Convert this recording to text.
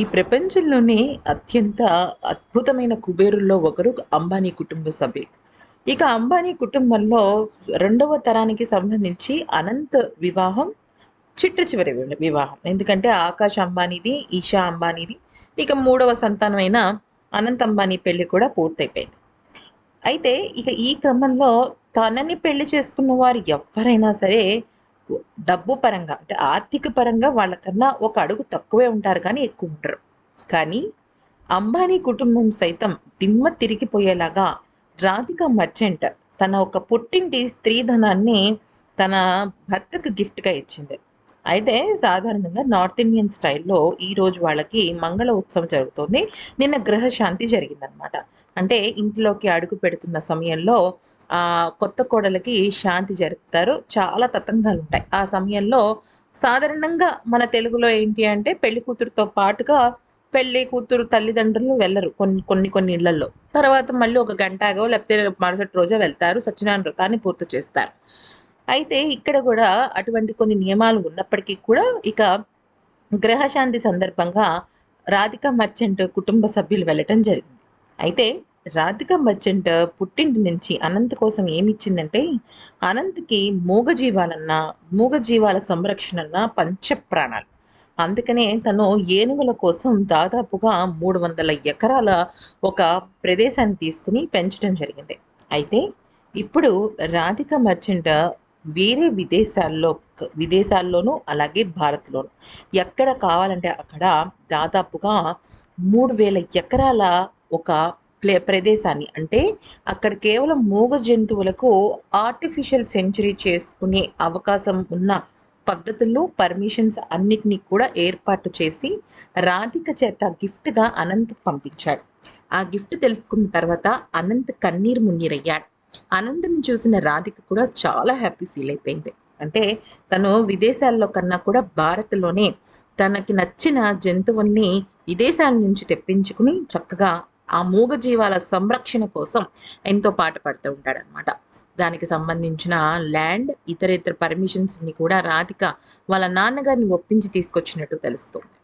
ఈ ప్రపంచంలోనే అత్యంత అద్భుతమైన కుబేరుల్లో ఒకరు అంబానీ కుటుంబ సభ్యులు. ఇక అంబానీ కుటుంబంలో రెండవ తరానికి సంబంధించి అనంత్ వివాహం చిట్ట చివరి వివాహం. ఎందుకంటే ఆకాష్ అంబానీది ఈషా అంబానీది ఇక మూడవ సంతానమైన అనంత్ అంబానీ పెళ్ళి కూడా పూర్తయిపోయింది. అయితే ఇక ఈ క్రమంలో తనని పెళ్ళి చేసుకున్న వారు ఎవరైనా సరే డబ్బు పరంగా అంటే ఆర్థిక పరంగా వాళ్ళకన్నా ఒక అడుగు తక్కువే ఉంటారు కానీ ఎక్కువ ఉంటారు కానీ అంబానీ కుటుంబం సైతం దిమ్మ తిరిగిపోయేలాగా రాధిక మర్చెంట్ తన ఒక పుట్టింటి స్త్రీధనాన్ని తన భర్తకు గిఫ్ట్గా ఇచ్చింది. అయితే సాధారణంగా నార్త్ ఇండియన్ స్టైల్లో ఈరోజు వాళ్ళకి మంగళ ఉత్సవం జరుగుతుంది. నిన్న గ్రహశాంతి జరిగిందనమాట అంటే ఇంట్లోకి అడుగు పెడుతున్న సమయంలో కొత్త కోడలకి శాంతి జరుపుతారు. చాలా తతంగాలు ఉంటాయి ఆ సమయంలో సాధారణంగా మన తెలుగులో ఏంటి అంటే పెళ్ళి కూతురుతో పాటుగా పెళ్ళి కూతురు తల్లిదండ్రులు వెళ్ళరు కొన్ని కొన్ని కొన్ని ఇళ్ళలో తర్వాత మళ్ళీ ఒక గంటగో లేకపోతే మరుసటి రోజే వెళ్తారు. సత్యనారాయణ వ్రతాన్ని పూర్తి చేస్తారు. అయితే ఇక్కడ కూడా అటువంటి కొన్ని నియమాలు ఉన్నప్పటికీ కూడా ఇక గ్రహశాంతి సందర్భంగా రాధిక మర్చెంట్ కుటుంబ సభ్యులు వెళ్ళటం జరిగింది. అయితే రాధిక మర్చెంట్ పుట్టింటి నుంచి అనంత్ కోసం ఏమి ఇచ్చిందంటే అనంత్కి మూగజీవాలన్నా మూగజీవాల సంరక్షణన్న పంచప్రాణాలు. అందుకనే తను ఏనుగుల కోసం దాదాపుగా మూడు వందల ఎకరాల ఒక ప్రదేశాన్ని తీసుకుని పెంచడం జరిగింది. అయితే ఇప్పుడు రాధిక మర్చెంట్ వేరే విదేశాల్లో విదేశాల్లోనూ అలాగే భారత్లోను ఎక్కడ కావాలంటే అక్కడ దాదాపుగా మూడు వేల ఎకరాల ఒక ప్లే ప్రదేశాన్ని. అంటే అక్కడ కేవలం మూగ జంతువులకు ఆర్టిఫిషియల్ సెంచరీ చేసుకునే అవకాశం ఉన్న పద్ధతుల్లో పర్మిషన్స్ అన్నిటినీ కూడా ఏర్పాటు చేసి రాధిక చేత గిఫ్ట్గా అనంత్ పంపించాడు. ఆ గిఫ్ట్ తెలుసుకున్న తర్వాత అనంత్ కన్నీరు మున్నీరయ్యాడు. అనంతని చూసిన రాధిక కూడా చాలా హ్యాపీ ఫీల్ అయిపోయింది. అంటే తను విదేశాల్లో కన్నా కూడా భారత్లోనే తనకి నచ్చిన జంతువుల్ని విదేశాల నుంచి తెప్పించుకుని చక్కగా ఆ మూగజీవాల సంరక్షణ కోసం ఎంతో పాట పడుతూ ఉంటాడనమాట దానికి సంబంధించిన ల్యాండ్ ఇతర ఇతర పర్మిషన్స్ని కూడా రాధిక వాళ్ళ నాన్నగారిని ఒప్పించి తీసుకొచ్చినట్టు తెలుస్తుంది.